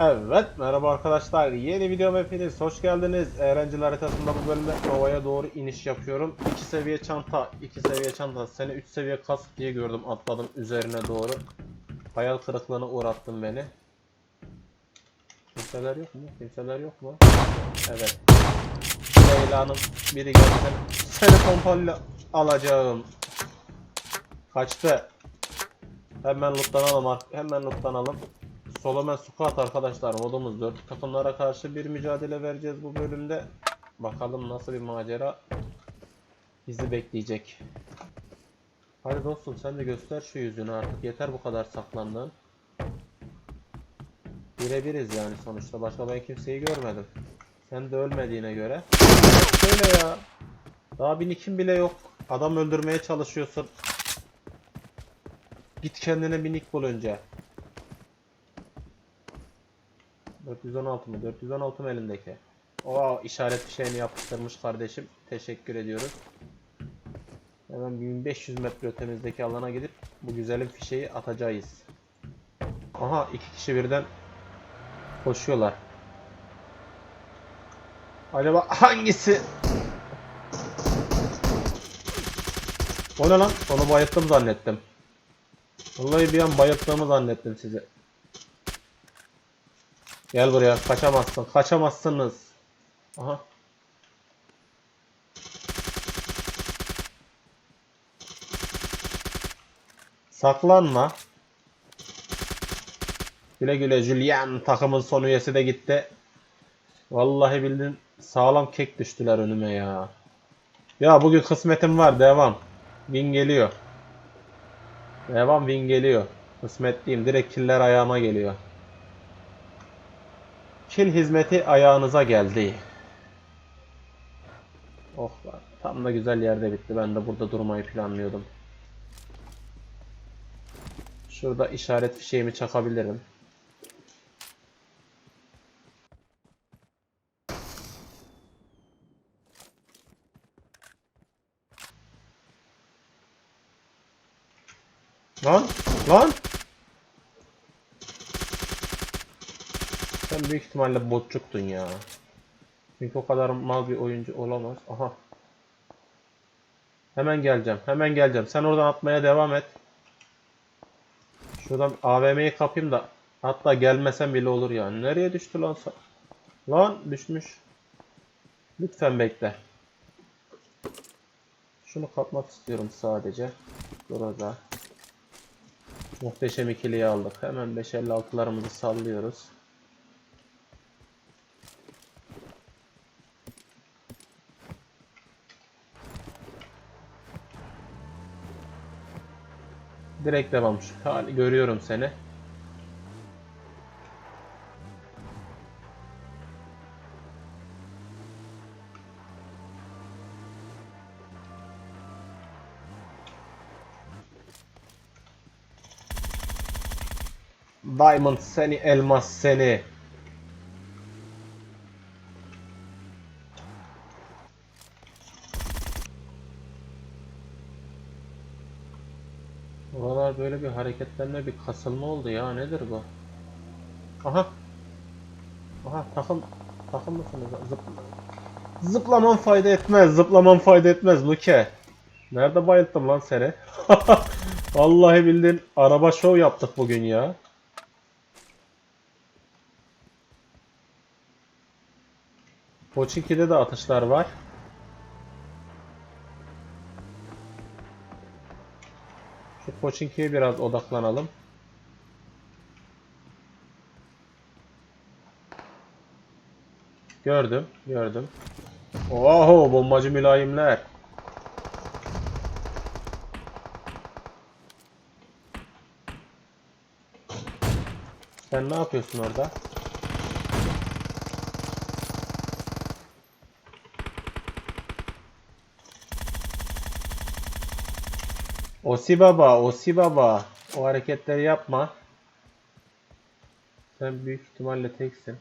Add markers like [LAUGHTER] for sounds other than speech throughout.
Evet, merhaba arkadaşlar. Yeni videoma hepiniz hoş geldiniz. Eğlenceli haritasında bu bölümde Nova'ya doğru iniş yapıyorum. 2 seviye çanta, 2 seviye çanta. Seni 3 seviye kask diye gördüm. Atladım üzerine doğru. Hayal kırıklığına uğrattın beni. Kimseler yok mu? Kimseler yok mu? Evet. Leyla'nın biri gelsin. Seni pompayla alacağım. Kaçtı. Hemen lootlanalım. Hemen lootlanalım. Solomon Squad arkadaşlar modumuz 4 takımlara karşı bir mücadele vereceğiz bu bölümde. Bakalım nasıl bir macera bizi bekleyecek. Hadi dostum sen de göster şu yüzünü artık yeter bu kadar saklandığın. Birebiriz yani sonuçta başka ben kimseyi görmedim. Sen de ölmediğine göre. Şöyle ya. Daha bir nickin bile yok. Adam öldürmeye çalışıyorsun. Git kendine bir nick bul önce. 416 mı? 416 mı elindeki? O işaret fişeğini yapıştırmış kardeşim. Teşekkür ediyoruz. Hemen 1500 metre ötemizdeki alana gidip bu güzelim fişeği atacağız. Aha iki kişi birden koşuyorlar. Acaba hangisi? O ne lan? Onu bayılttım zannettim. Vallahi bir an bayılttığımı zannettim sizi. Gel buraya kaçamazsın. Kaçamazsınız. Aha. Saklanma. Güle güle Julian takımın son üyesi de gitti. Vallahi bildin sağlam kek düştüler önüme ya. Ya bugün kısmetim var devam. Win geliyor. Devam win geliyor. Kısmetliyim direkt killer ayağıma geliyor. Kill hizmeti ayağınıza geldi. Oh lan. Tam da güzel yerde bitti. Ben de burada durmayı planlıyordum. Şurada işaret fişeğimi çakabilirim. Lan! Lan! Sen büyük ihtimalle botçuktun ya. Çünkü o kadar mal bir oyuncu olamaz. Aha. Hemen geleceğim. Hemen geleceğim. Sen oradan atmaya devam et. Şuradan AVM'yi kapayım da hatta gelmesem bile olur yani. Nereye düştü lan? Lan düşmüş. Lütfen bekle. Şunu kapmak istiyorum sadece. Burada. Muhteşem ikiliyi aldık. Hemen 556'larımızı sallıyoruz. Direkt devam. Şu hali görüyorum seni. Diamond seni, elmas seni. Buralar böyle bir hareketlenme, bir kasılma oldu ya. Nedir bu? Aha. Aha takım takım mısınız? Zıp Zıplaman fayda etmez. Zıplaman fayda etmez Luke. Nerede bayılttım lan seni? [LAUGHS] Vallahi bildin araba şov yaptık bugün ya. Pochinki'de de atışlar var. Şu Pochinki'ye biraz odaklanalım. Gördüm, gördüm. Oho, bombacı mülayimler. Sen ne yapıyorsun orada? Osi baba, Osi baba. O hareketleri yapma. Sen büyük ihtimalle teksin.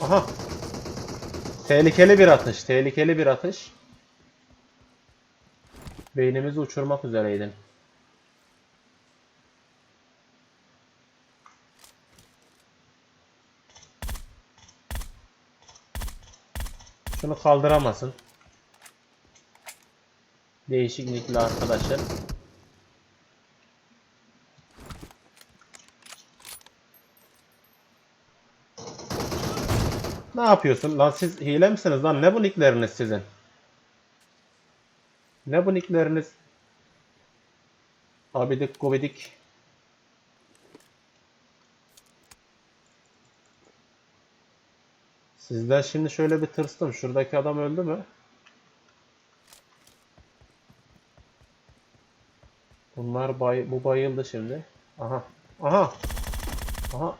Aha. Tehlikeli bir atış, tehlikeli bir atış. Beynimizi uçurmak üzereydin. Şunu kaldıramasın. Değişik nickli arkadaşlar. Ne yapıyorsun? Lan siz hile misiniz lan? Ne bu nickleriniz sizin? Ne bu nickleriniz? Abidik gubidik. Sizden şimdi şöyle bir tırstım. Şuradaki adam öldü mü? Bunlar bay bu bayıldı şimdi. Aha. Aha. Aha.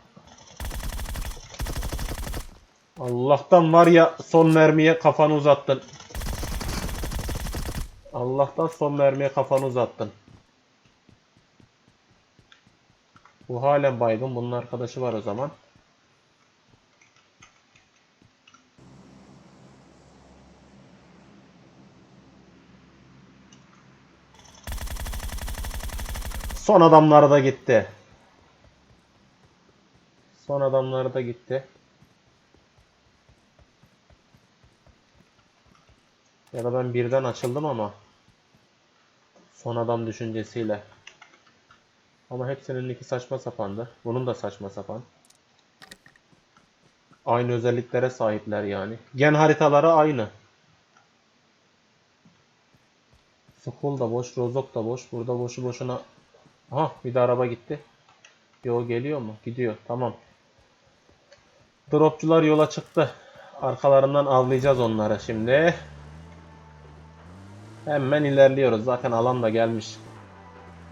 Allah'tan var ya son mermiye kafanı uzattın. Allah'tan son mermiye kafanı uzattın. Bu halen baygın. Bunun arkadaşı var o zaman. Son adamları da gitti. Son adamları da gitti. Ya da ben birden açıldım ama son adam düşüncesiyle. Ama hepsinin iki saçma sapandı. Bunun da saçma sapan. Aynı özelliklere sahipler yani. Gen haritaları aynı. Skull da boş, Rozok da boş. Burada boşu boşuna... Aha bir de araba gitti. Yo geliyor mu? Gidiyor. Tamam. Dropçular yola çıktı. Arkalarından avlayacağız onları şimdi. Hemen ilerliyoruz. Zaten alan da gelmiş.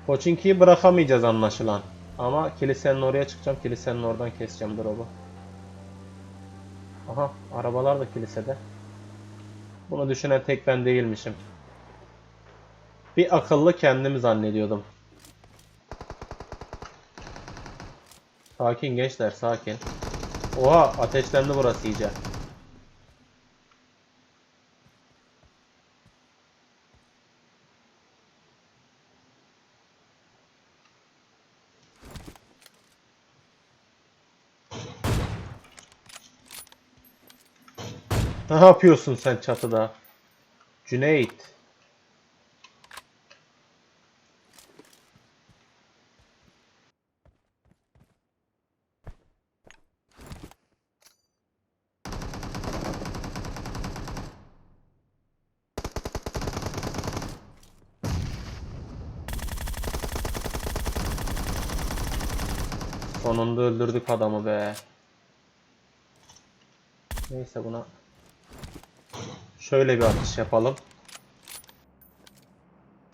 Pochinki'yi bırakamayacağız anlaşılan. Ama kilisenin oraya çıkacağım. Kilisenin oradan keseceğim drop'u. Aha arabalar da kilisede. Bunu düşünen tek ben değilmişim. Bir akıllı kendimi zannediyordum. Sakin gençler sakin. Oha ateşlendi burası iyice. Ne yapıyorsun sen çatıda? Cüneyt. Sonunda öldürdük adamı be. Neyse buna şöyle bir atış yapalım.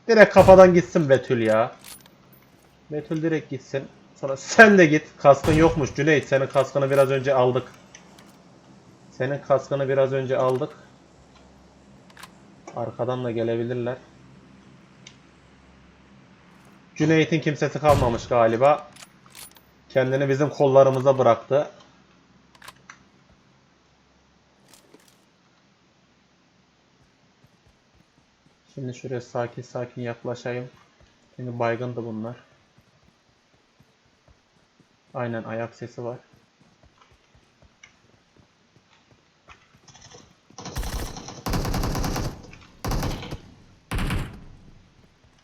Direkt kafadan gitsin Betül ya. Betül direkt gitsin. Sonra sen de git. Kaskın yokmuş Cüneyt. Senin kaskını biraz önce aldık. Senin kaskını biraz önce aldık. Arkadan da gelebilirler. Cüneyt'in kimsesi kalmamış galiba. Kendini bizim kollarımıza bıraktı. Şimdi şuraya sakin sakin yaklaşayım. Şimdi baygındı bunlar. Aynen ayak sesi var.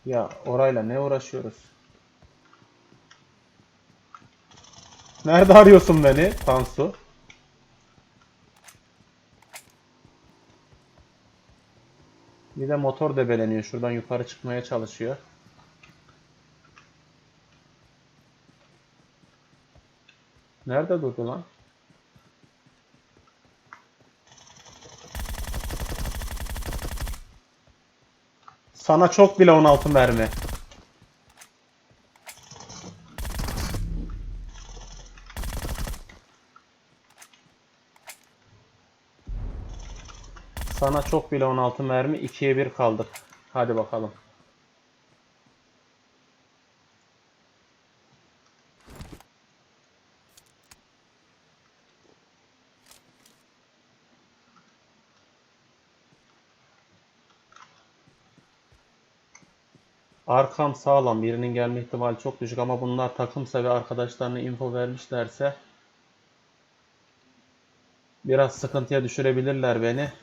Ya orayla ne uğraşıyoruz? Nerede arıyorsun beni Tansu? Bir de motor debeleniyor. Şuradan yukarı çıkmaya çalışıyor. Nerede durdu lan? Sana çok bile 16 mermi. Sana çok bile 16 mermi 2'ye 1 kaldık. Hadi bakalım. Arkam sağlam. Birinin gelme ihtimali çok düşük ama bunlar takımsa ve arkadaşlarına info vermişlerse biraz sıkıntıya düşürebilirler beni.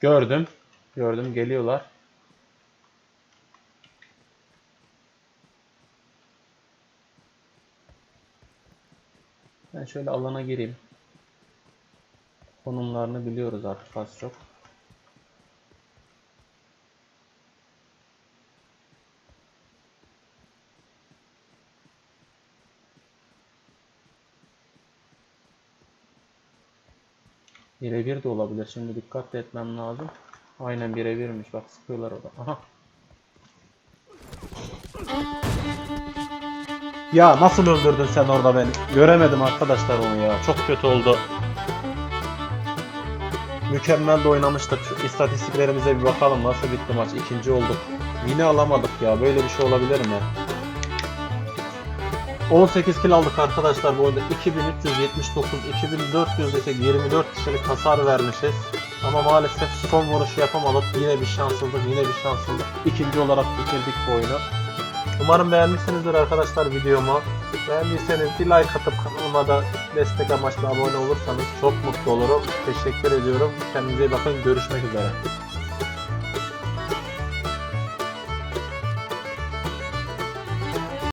Gördüm. Gördüm. Geliyorlar. Ben şöyle alana gireyim. Konumlarını biliyoruz artık az çok. Birebir de olabilir. Şimdi dikkat etmem lazım. Aynen birebirmiş. Bak sıkıyorlar orada. Aha. Ya nasıl öldürdün sen orada beni? Göremedim arkadaşlar onu ya. Çok kötü oldu. Mükemmel de oynamıştık. Şu istatistiklerimize bir bakalım nasıl bitti maç. İkinci olduk. Yine alamadık ya. Böyle bir şey olabilir mi? 18 kill aldık arkadaşlar bu oyunda. 2379, 2400'deki 24 kişilik hasar vermişiz. Ama maalesef son vuruşu yapamadık. Yine bir şanssızlık, yine bir şanssızlık. İkinci olarak bitirdik bu oyunu. Umarım beğenmişsinizdir arkadaşlar videomu. Beğendiyseniz bir like atıp kanalıma da destek amaçlı abone olursanız çok mutlu olurum. Teşekkür ediyorum. Kendinize iyi bakın. Görüşmek üzere.